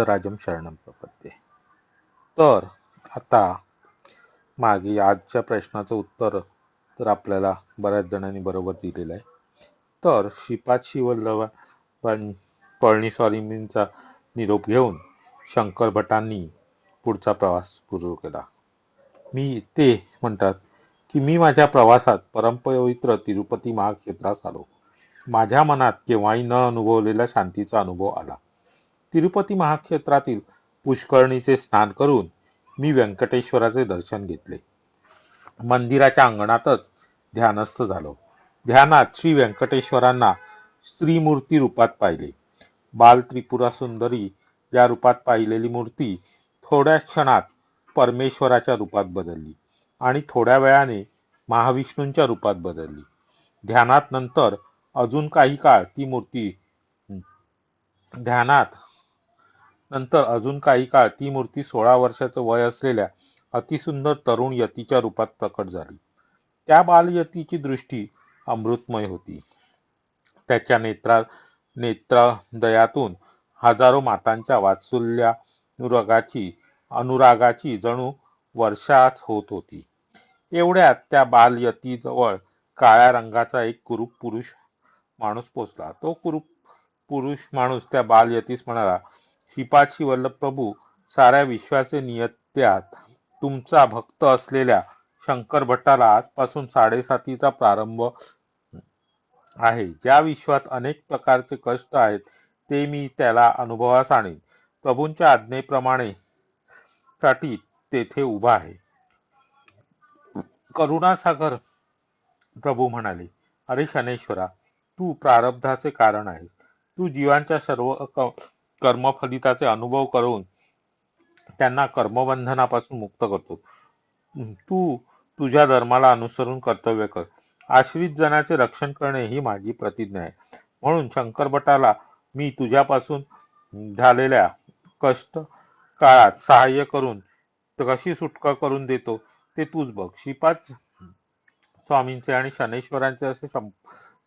राजम शरणम प्रपत्ते तर आता मागे आजच्या प्रश्नाचं उत्तर तर आपल्याला बऱ्याच जणांनी बरोबर दिलेलं आहे. तर श्रीपाद शिवल्लभ पळणी स्वामींचा निरोप घेऊन शंकर भटांनी पुढचा प्रवास सुरू केला. मी ते म्हणतात की मी माझ्या प्रवासात परमपवित्र तिरुपती महाक्षेत्रास आलो. माझ्या मनात केव्हाही न अनुभवलेला शांतीचा अनुभव आला. तिरुपती महाक्षेत्रातील पुष्करणीचे स्नान करून मी व्यंकटेश्वराचे दर्शन घेतले. मंदिराच्या अंगणातच ध्यानस्थ झालो. ध्यानात श्री व्यंकटेश्वरांना स्त्रीमूर्ती रूपात पाहिले. बाल त्रिपुरा सुंदरी या रूपात पाहिलेली मूर्ती थोड्या क्षणात परमेश्वराच्या रूपात बदलली आणि थोड्या वेळाने महाविष्णूंच्या रूपात बदलली. ध्यानात नंतर अजून काही काळ ती मूर्ती ध्यानात नंतर अजून काही काळ ती मूर्ती सोळा वर्षाचं वय असलेल्या अतिसुंदर तरुण यतीच्या रूपात प्रकट झाली. त्या बालयतीची दृष्टी अमृतमय होती. त्याच्या नेत्रा नेत्रदयातून हजारो मातांच्या वात्सल्यानुरागाची अनुरागाची जणू वर्षाच होत होती. एवढ्यात त्या बालयतीजवळ काळ्या रंगाचा एक कुरूप पुरुष माणूस पोचला. तो कुरूप पुरुष माणूस त्या बालयतीस म्हणाला श्रीपादशी वल्लभ प्रभू साऱ्या विश्वाचे नियत्यात तुमचा भक्त असलेल्या शंकर भट्टाला आजपासून साडेसातीचा प्रारंभ आहे. ज्या विश्वात अनेक प्रकारचे कष्ट आहेत ते मी त्याला अनुभवास आणीन. प्रभूंच्या आज्ञेप्रमाणे साठी तेथे उभा आहे. करुणासागर प्रभू म्हणाले अरे शनेश्वरा तू प्रारब्धाचे कारण आहेस. तू जीवांच्या सर्व कर्मफलिताचे अनुभव करून त्यांना कर्मबंधनापासून मुक्त करतो. तू तुझ्या धर्माला अनुसरून कर्तव्य कर. आश्रित जनाचे रक्षण करणे ही माझी प्रतिज्ञा आहे. म्हणून शंकरभटाला मी तुझ्यापासून झालेल्या कष्ट काळात सहाय्य करून कशी सुटका करून देतो ते तूच बघ. श्रीपाद स्वामींचे आणि शनेश्वरांचे असे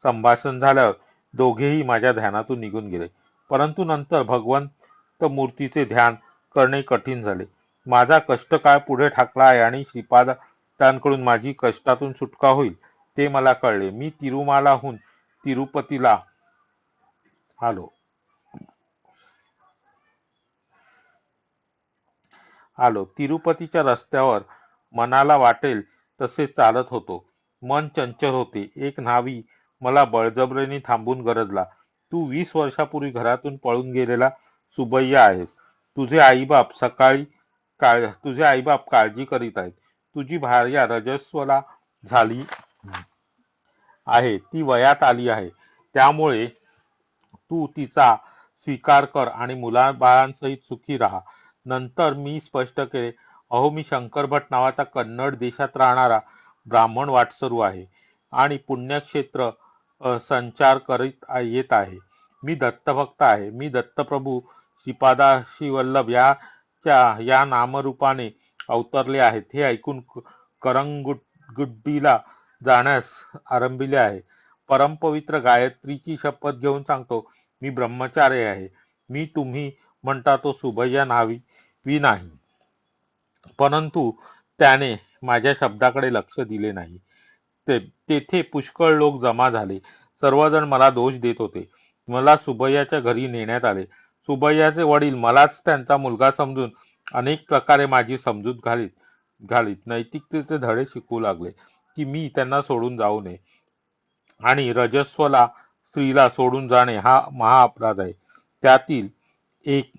संभाषण झाल्यावर दोघेही माझ्या ध्यानातून निघून गेले. परंतु नंतर भगवंत मूर्तीचे ध्यान करणे कठीण झाले. माझा कष्टकाळ पुढे ठाकला आहे आणि श्रीपादांकडून माझी कष्टातून सुटका होईल ते मला कळले. मी तिरुमालाहून तिरुपतीला आलो. आलो. तिरुपतीच्या रस्त्यावर मनाला वाटेल तसे चालत होतो. मन चंचल होते. एक न्हावी मला बळजबरीने थांबून गरजला. तू वीस वर्षापूर्वी घरातून पळून गेलेला सुबय्या आहेस. तुझे आईबाप सकाळी काळ तुझे आईबाप काळजी करीत आहेत. तुझी भार्या रजस्वला झाली आहे. ती वयात आली आहे. त्यामुळे तू तिचा स्वीकार कर आणि मुला बाळांसहित सुखी राहा. नंतर मी स्पष्ट केले अहो मी शंकर भट नावाचा कन्नड देशात राहणारा ब्राह्मण वाटसरू आहे. आणि पुण्यक्षेत्र संचार करीत येत आहे. मी दत्तभक्त आहे. मी दत्तप्रभू श्रीपादाशी वल्लभ याच्या या नामरूपाने अवतरले आहेत. हे ऐकून करंगुड्डीला जाण्यास आरंभिले आहे. परमपवित्र गायत्रीची शपथ घेऊन सांगतो मी ब्रह्मचारी आहे. मी तुम्ही म्हणता तो सुभय्या नावी वी नाही. परंतु त्याने माझ्या शब्दाकडे लक्ष दिले नाही. ते तेथे पुष्कळ लोक जमा झाले. सर्वजण मला दोष देत होते. मला सुबैयाच्या घरी नेण्यात आले. सुबैयाचे वडील मलाच त्यांचा मुलगा समजून अनेक प्रकारे माझी समजूत घालीत घालीत. नैतिकतेचे धडे शिकू लागले की मी त्यांना सोडून जाऊ नये. आणि रजस्वला स्त्रीला सोडून जाणे हा महाअपराध आहे. त्यातील एक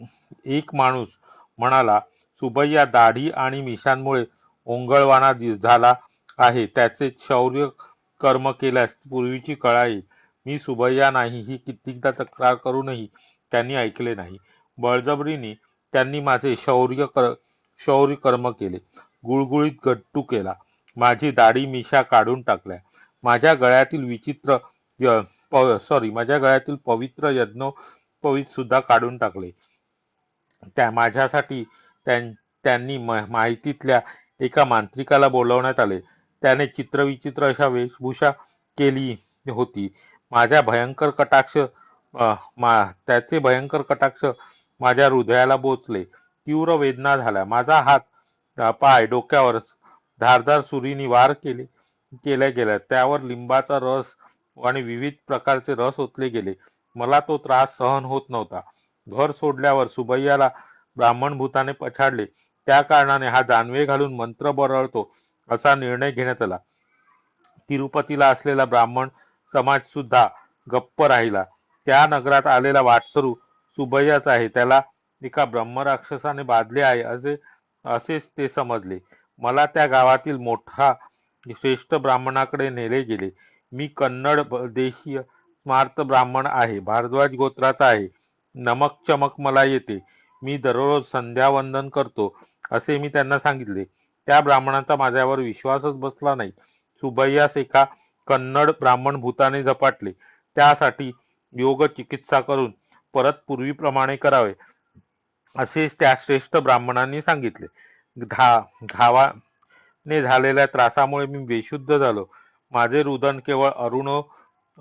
एक माणूस म्हणाला सुबैया दाढी आणि मिशांमुळे ओंगळवाना झाला आहे. त्याचे शौर्य कर्म केल्यास पूर्वीची कळा मी सुबैया नाही ही कित्येकदा तक्रार करूनही त्यांनी ऐकले नाही. बळजबरीने त्यांनी माझे शौर्य कर शौर्य कर्म केले. गुळगुळीत गट्टू केला. माझी दाढी मिशा काढून टाकल्या. माझ्या गळ्यातील विचित्र सॉरी माझ्या गळ्यातील पवित्र यज्ञ पवित सुद्धा काढून टाकले. त्या माझ्यासाठी त्यांनी माहितीतल्या एका मांत्रिकाला बोलवण्यात आले. त्याने चित्रविचित्र अशा वेशभूषा केली होती. माझ्या भयंकर कटाक्ष त्याचे भयंकर कटाक्ष माझ्या हृदयाला बोचले. तीव्र वेदना झाल्या. माझा हात पाय डोक्यावर धारदार सुरीने वार केले केल्या गेल्या. त्यावर लिंबाचा रस आणि विविध प्रकारचे रस ओतले गेले. मला तो त्रास सहन होत नव्हता. घर सोडल्यावर सुबैयाला ब्राह्मण भूताने पछाडले. त्या कारणाने हा जानवे घालून मंत्र बरळतो. असा निर्णय घेण्यात आला. तिरुपतीला असलेला ब्राह्मण समाज सुद्धा गप्प राहिला. त्या नगरात आलेला वाटसरू सुबैयाच आहे. त्याला एका ब्रह्मराक्षसाने बाधले आहे असे असेच ते समजले. मला त्या गावातील मोठा श्रेष्ठ ब्राह्मणाकडे नेले गेले. मी कन्नड देशीय स्मार्त ब्राह्मण आहे. भारद्वाज गोत्राचा आहे. नमक चमक मला येते. मी दररोज संध्यावंदन करतो असे मी त्यांना सांगितले. त्या ब्राह्मणाचा माझ्यावर विश्वासच बसला नाही. सुबैयास एका कन्नड ब्राह्मण भूताने झपाटले. त्यासाठी योग चिकित्सा करून परत पूर्वीप्रमाणे करावे असेच त्या श्रेष्ठ ब्राह्मणांनी सांगितले. घा घावाने झालेल्या त्रासामुळे मी बेशुद्ध झालो. माझे रुदन केवळ अरुण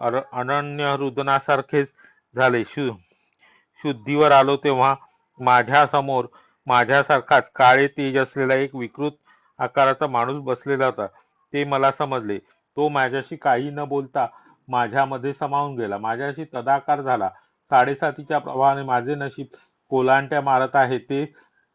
अर- अनन्य रुदनासारखेच झाले. शु शुद्धीवर आलो तेव्हा माझ्यासमोर माझ्यासारखाच काळे तेज असलेला एक विकृत आकाराचा माणूस बसलेला होता. ते मला समजले. तो माझ्याशी काही न बोलता माझ्यामध्ये समावून गेला. माझ्याशी तदाकार झाला. साडेसातीच्या प्रवाहाने माझे नशीब कोलांट्या मारत आहे. ते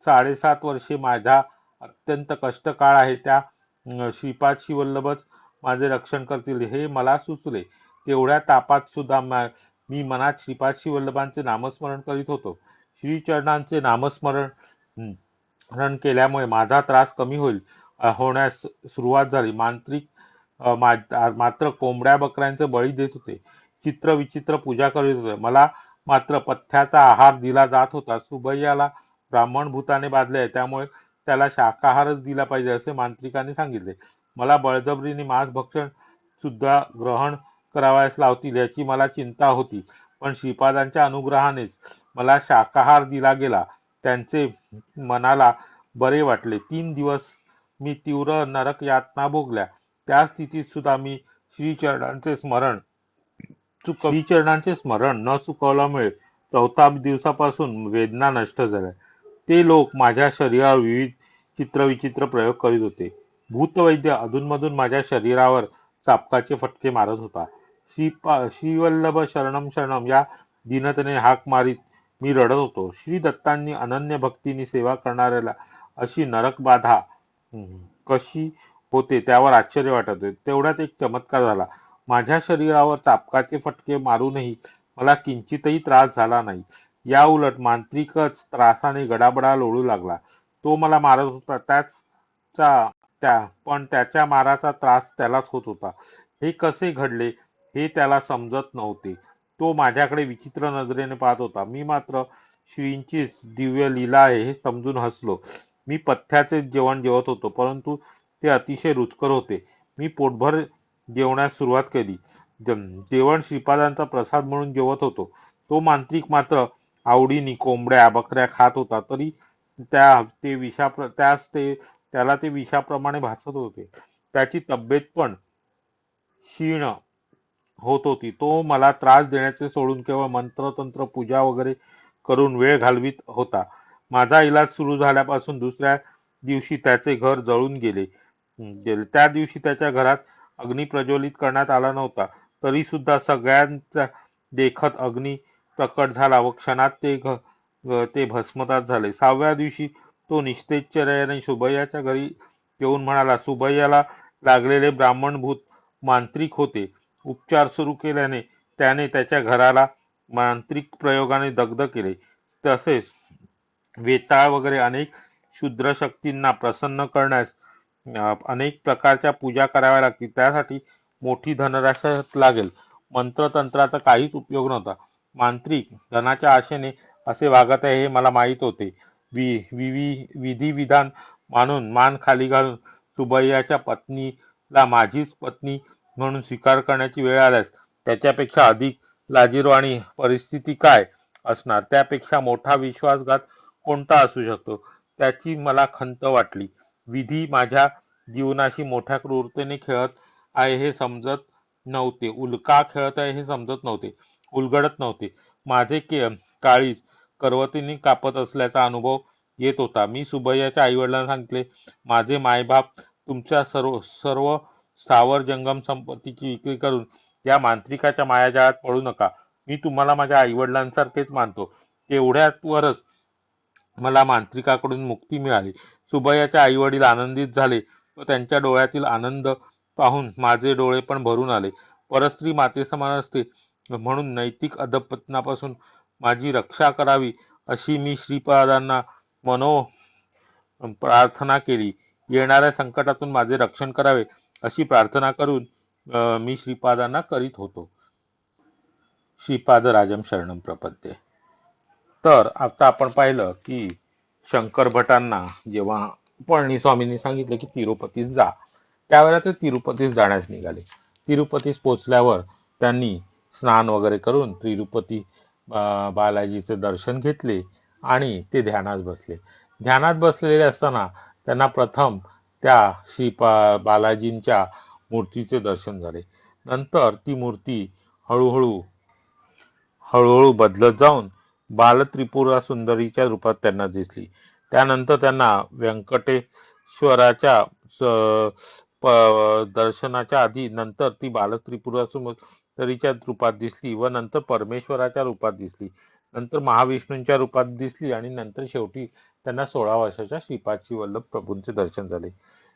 साडेसात वर्षे माझा अत्यंत कष्टकाळ आहे. त्या अं, श्रीपाद शिवल्लभच माझे रक्षण करतील हे मला सुचले. तेवढ्या तापात सुद्धा मी मनात श्रीपाद शिवल्लभांचे नामस्मरण करीत होतो. श्रीचरणांचे नामस्मरण हं, केल्यामुळे माझा त्रास कमी होईल होण्यास सुरुवात झाली. मांत्रिक मात्र कोंबड्या बकऱ्यांचे बळी देत होते. चित्र विचित्र पूजा करीत होते. मला मात्र पथ्याचा आहार दिला जात होता. सुबैयाला ब्राह्मण भूताने बाजले आहे. त्यामुळे त्याला शाकाहारच दिला पाहिजे असे मांत्रिकांनी सांगितले. मला बळजबरीने मांस भक्षण सुद्धा ग्रहण करावयास लावतील याची मला चिंता होती. पण श्रीपादांच्या अनुग्रहानेच मला शाकाहार दिला गेला. त्यांचे मनाला बरे वाटले. तीन दिवस मी तीव्र नरक यातना भोगल्या. त्या स्थितीत सुद्धा मी श्रीचरणांचे स्मरण चुक श्रीचरणांचे स्मरण न चुकवल्यामुळे चौथा दिवसापासून वेदना नष्ट झाल्या. ते लोक माझ्या शरीरावर विविध चित्रविचित्र प्रयोग करीत होते. भूतवैद्य अधूनमधून माझ्या शरीरावर चापकाचे फटके मारत होता. श्रीपा श्रीवल्लभ शरणम शरणम या दिनतने हाक मारीत मी रडत होतो. श्री दत्तांनी अनन्य भक्तीने सेवा करणाऱ्याला अशी नरक बाधा कशी होते त्यावर आश्चर्य वाटत होते. तेवढ्यात एक चमत्कार झाला. माझ्या शरीरावर चापकाचे फटके मारूनही मला किंचितही त्रास झाला नाही. या उलट मांत्रिकच त्रासाने गडाबडा लोळू लागला. तो मला मारत होता. त्याच चा त्या पण त्याच्या माराचा त्रास त्यालाच होत होता. हे कसे घडले हे त्याला समजत नव्हते. तो माझ्याकडे विचित्र नजरेने पाहत होता. मी मात्र श्रींची दिव्य लीला आहे हे समजून हसलो. मी पथ्याचे जेवण जेवत होतो परंतु ते अतिशय रुचकर होते. मी पोटभर जेवण्यास सुरुवात केली. जेवण श्रीपादांचा प्रसाद म्हणून जेवत होतो. तो मांत्रिक मात्र आवडीने कोंबड्या बकऱ्या खात होता तरी त्या ते विषा त्यास ते त्याला ते विषाप्रमाणे भासत होते. त्याची तब्येत पण क्षीण होत होती. तो मला त्रास देण्याचे सोडून केवळ मंत्रतंत्र पूजा वगैरे करून वेळ घालवित होता. माझा इलाज सुरू झाल्यापासून दुसऱ्या दिवशी त्याचे घर जळून गेले. गेले. त्या दिवशी त्याच्या घरात अग्नी प्रज्वलित करण्यात आला नव्हता. तरी सुद्धा सगळ्यांचा देखत अग्नी प्रकट झाला व क्षणात ते घ ते भस्मसात झाले. सहाव्या दिवशी तो निस्तेजचर्याने सुबैयाच्या घरी येऊन म्हणाला सुबैयाला लागलेले ब्राह्मणभूत मांत्रिक होते. उपचार सुरू केल्याने त्याने त्याच्या घराला मांत्रिक प्रयोगाने दग्ध केले. तसेच वेताळ वगैरे अनेक क्षुद्र शक्तींना प्रसन्न करण्यास अनेक प्रकारच्या पूजा कराव्या लागतील. त्यासाठी मोठी धनराशच लागेल. मंत्रतंत्राचा काहीच उपयोग नव्हता. मांत्रिक धनाच्या आशेने असे वागत आहे हे मला माहीत होते. वि विवी विधिविधान मानून मान खाली घालून सुबैयाच्या पत्नीला माझीच पत्नी म्हणून स्वीकार करण्याची वेळ आल्यास त्याच्यापेक्षा अधिक लाजिरवाणी परिस्थिती काय असणार? त्यापेक्षा मोठा विश्वासघात कोणता असू शकतो? त्याची मला खंत वाटली. विधी माझ्या जीवनाशी मोठ्या क्रूरतेने खेळत आहे हे समजत नव्हते. उल्का खेळत आहे हे समजत नव्हते. उलगडत नव्हते. माझे के काळीज करवतींनी कापत असल्याचा अनुभव येत होता. मी सुबैयाच्या आईवडिलांना सांगितले माझे मायबाप तुमच्या सर्व सर्व स्थावर जंगम संपत्तीची विक्री करून या मांत्रिकाच्या मायाजाळात पळू नका. मी तुम्हाला माझ्या आईवडिलांसारखेच मानतो. तेवढ्यावरच मला मांत्रिकाकडून मुक्ती मिळाली. सुबैयाचे आई वडील आनंदित झाले व त्यांच्या डोळ्यातील आनंद पाहून माझे डोळे पण भरून आले. परस्त्री मातेसमान असते म्हणून नैतिक अधपतनापासून माझी रक्षा करावी अशी मी श्रीपादांना मनो प्रार्थना केली. येणाऱ्या संकटातून माझे रक्षण करावे अशी प्रार्थना करून मी श्रीपादांना करीत होतो. श्रीपाद राजम शरणम प्रपद्ये. तर आता आपण पाहिलं की शंकर भटांना जेव्हा पळणीस्वामींनी सांगितलं की तिरुपतीस जा त्यावेळेला ते तिरुपतीस जाण्यास निघाले. तिरुपतीस पोचल्यावर त्यांनी स्नान वगैरे करून तिरुपती बालाजीचे दर्शन घेतले आणि ते ध्यानात बसले. ध्यानात बसलेले असताना त्यांना प्रथम त्या श्रीपा बालाजींच्या मूर्तीचे दर्शन झाले. नंतर ती मूर्ती हळूहळू हळूहळू बदलत जाऊन बालत्रिपुरा सुंदरीच्या रूपात त्यांना दिसली. त्यानंतर त्यांना व्यंकटेश्वराच्या प- दर्शनाच्या आधी नंतर ती बालत्रिपुरा सुंदरीच्या रूपात दिसली व नंतर परमेश्वराच्या रूपात दिसली. नंतर महाविष्णूंच्या रूपात दिसली आणि नंतर शेवटी त्यांना सोळा वर्षाच्या श्रीपादशी वल्लभ प्रभूंचे दर्शन झाले.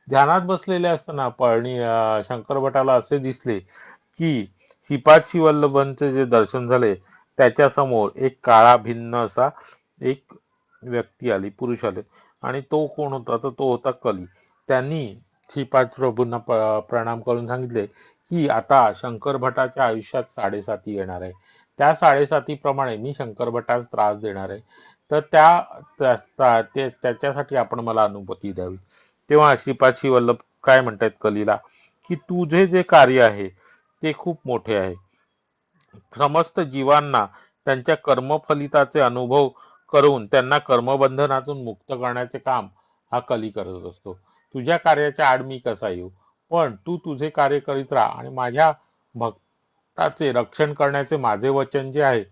ध्यानात बसलेले असताना पळणी शंकरभटाला शंकर भटाला असे दिसले की श्रीपादशी वल्लभांचे जे दर्शन झाले त्याच्यासमोर एक काळा भिन्न असा एक व्यक्ती आली पुरुष आले. आणि तो कोण होता? तर तो होता कली. त्यांनी श्रीपाद प्रभूंना प्रणाम करून सांगितले की आता शंकर भटाच्या आयुष्यात साडेसाती येणार आहे. त्या साडेसातीप्रमाणे मी शंकर भटास त्रास देणार आहे. तर त्या त्या- ते- त्याच्यासाठी आपण मला अनुमती द्यावी. तेव्हा श्रीपादशी वल्लभ काय म्हणतात कलीला? की तुझे जे कार्य आहे ते खूप मोठे आहे. समस्त जीवांना त्यांच्या कर्मफलिताचे अनुभव करून त्यांना कर्मबंधनातून मुक्त करण्याचे काम हा कली करत असतो. तुझ्या कार्याच्या आड मी कसा येऊ? पण तू तुझे कार्य करीत राहा आणि माझ्या भक्ताचे रक्षण करण्याचे माझे वचन जे आहे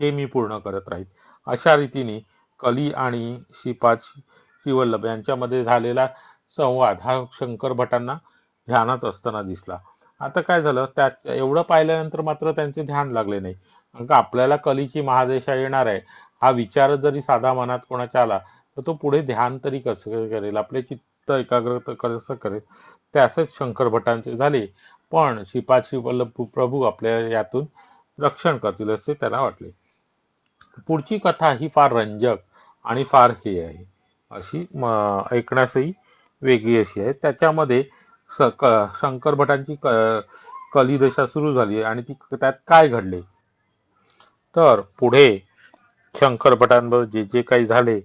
ते मी पूर्ण करत राहील अशा रीतीने कली आणि श्रीपाद शिवल्लभ यांच्यामध्ये झालेला संवाद हा शंकर भटांना ध्यानात असताना दिसला. आता काय झालं त्या एवढं पाहिल्यानंतर मात्र त्यांचे ध्यान लागले नाही. कारण का आपल्याला कलीची महादेशा येणार आहे हा विचार जरी साधा मनात कोणाच्या आला तर तो पुढे ध्यान तरी कसं करेल? आपले चित्त एकाग्र कसं करेल? ते असंच शंकर भटांचे झाले. पण श्रीपाद वल्लभ प्रभू आपल्या यातून रक्षण करतील असे त्याला वाटले. पुढची कथा ही फार रंजक आणि फार हे आहे. अशी म- ऐकण्यासही वेगळी अशी आहे. त्याच्यामध्ये शंकर भटांची क कलिदशा सुरू झाली आणि ती त्यात काय घडले? तर पुढे शंकर भटांबरोबर जे जे काही झाले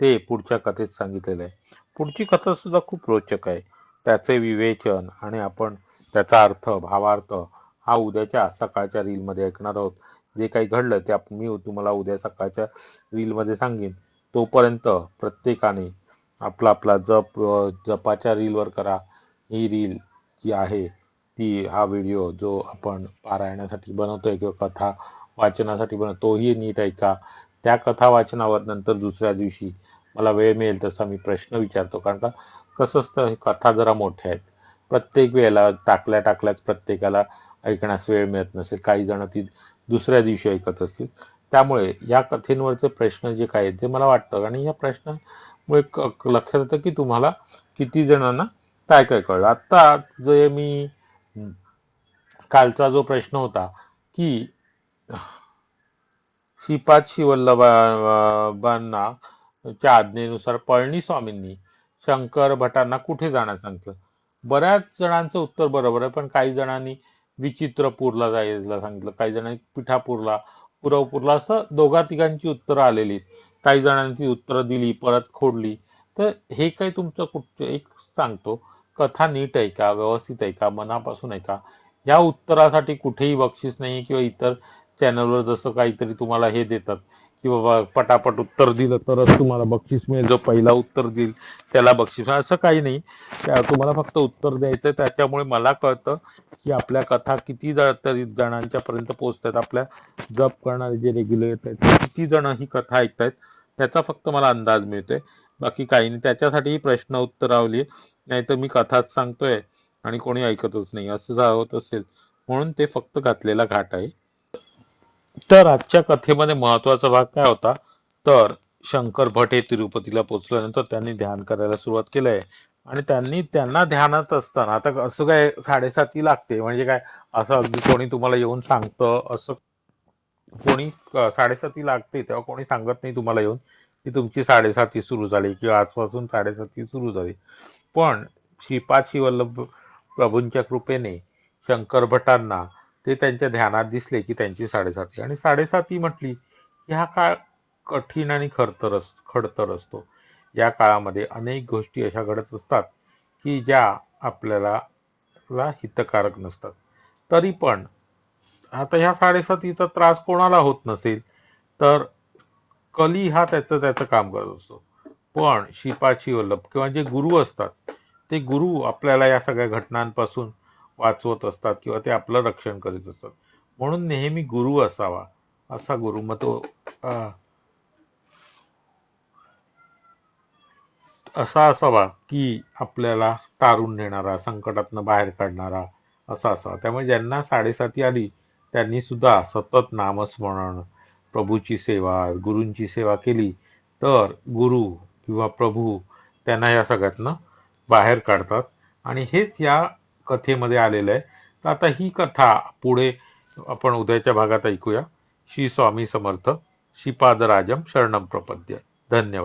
ते पुढच्या कथेत सांगितलेलं आहे. पुढची कथा सुद्धा खूप रोचक आहे. त्याचे विवेचन आणि आपण त्याचा अर्थ भावार्थ हा उद्याच्या सकाळच्या रीलमध्ये ऐकणार आहोत. जे काही घडलं ते आपण मी तुम्हाला उद्या सकाळच्या रीलमध्ये सांगेन. तोपर्यंत प्रत्येकाने आपला आपला जप जपाच्या रीलवर करा. ही रील जी आहे ती हा व्हिडिओ जो आपण पारायणासाठी बनवतोय किंवा कथा वाचनासाठी बनवतो तोही नीट ऐका. त्या कथा वाचनावर नंतर दुसऱ्या दिवशी मला वेळ मिळेल तसा मी प्रश्न विचारतो. कारण का कसं असतं हे कथा जरा मोठ्या आहेत. प्रत्येक वेळेला टाकल्या टाकल्याच प्रत्येकाला ऐकण्यास वेळ मिळत नसेल. काही जण ती दुसऱ्या दिवशी ऐकत असतील. त्यामुळे या कथेंवरचे प्रश्न जे काय आहेत ते मला वाटतं. आणि या प्रश्नामुळे लक्षात येतं की तुम्हाला किती जणांना काय काय कळलं. आत्ता जे मी कालचा जो प्रश्न होता की श्रीपाद शिवल्लभांना च्या आज्ञेनुसार पळणीस्वामींनी शंकर भटांना कुठे जाण्यास सांगितलं? बऱ्याच जणांचं उत्तर बरोबर आहे पण काही जणांनी विचित्रपूरला जायला सांगितलं काही जणांनी पिठापूरला पुरवपूरला असं दोघा तिघांची उत्तरं आलेली काही जणांची उत्तरं दिली परत खोडली. तर हे काही तुमचं कुठचं एक सांगतो कथा नीट आहे का व्यवस्थित आहे का मनापासून आहे का? या उत्तरासाठी कुठेही बक्षीस नाही किंवा इतर चॅनलवर जसं काहीतरी तुम्हाला हे देतात. की बाबा पटापट उत्तर दिलं तरच तुम्हाला बक्षीस मिळेल. जो पहिला उत्तर देईल त्याला बक्षीस. असं काही नाही. तुम्हाला फक्त उत्तर द्यायचं त्याच्यामुळे मला कळतं की आपल्या कथा किती तरी जणांच्या पर्यंत पोहोचतात आपल्या जप करणारे जे रेग्युलर आहेत किती जण ही कथा ऐकतायत त्याचा फक्त मला अंदाज मिळतोय. बाकी काही नाही. त्याच्यासाठी प्रश्न उत्तरावली नाही तर मी कथाच सांगतोय आणि कोणी ऐकतच नाही. असं होत असेल. म्हणून ते फक्त घातलेला घाट आहे. तर आजच्या कथेमध्ये महत्त्वाचा भाग काय होता? तर शंकर भट हे तिरुपतीला पोचल्यानंतर त्यांनी ध्यान करायला सुरुवात केलंय आणि त्यांनी त्यांना ध्यानात असताना आता असं काय साडेसाती लागते? म्हणजे काय असं अगदी कोणी तुम्हाला येऊन सांगतं? असं कोणी साडेसाती लागते तेव्हा कोणी सांगत नाही तुम्हाला येऊन की तुमची साडेसाती सुरू झाली किंवा आजपासून साडेसाती सुरू झाली. पण श्रीपाद शिवल्लभ प्रभूंच्या कृपेने शंकर भटांना ते त्यांच्या ध्यानात दिसले की त्यांची साडेसाती आणि साडेसाती म्हटली की हा काळ कठीण आणि खडतर अस खडतर असतो. या काळामध्ये अनेक गोष्टी अशा घडत असतात की ज्या आपल्याला ला हितकारक नसतात. तरी पण आता ह्या साडेसातीचा त्रास कोणाला होत नसेल तर कली हा त्याचं त्याचं काम करत असतो. पण शिपाची वल्लभ किंवा जे गुरु असतात ते गुरु आपल्याला या सगळ्या घटनांपासून वाचवत असतात किंवा ते आपलं रक्षण करीत असतात. म्हणून नेहमी गुरु असावा असा गुरु. मग तो असा असावा की आपल्याला तारून नेणारा संकटातनं बाहेर काढणारा असा असावा. त्यामुळे ज्यांना साडेसाती आली त्यांनी सुद्धा सतत नामस्मरण प्रभूची सेवा गुरूंची सेवा केली तर गुरु किंवा प्रभू त्यांना या सगळ्यातनं बाहेर काढतात. आणि हेच या कथेमध्ये आलेलं आहे. तर आता ही कथा पुढे आपण उद्याच्या भागात ऐकूया. श्री स्वामी समर्थ श्रीपादराजम शरणम प्रपद्य. धन्यवाद.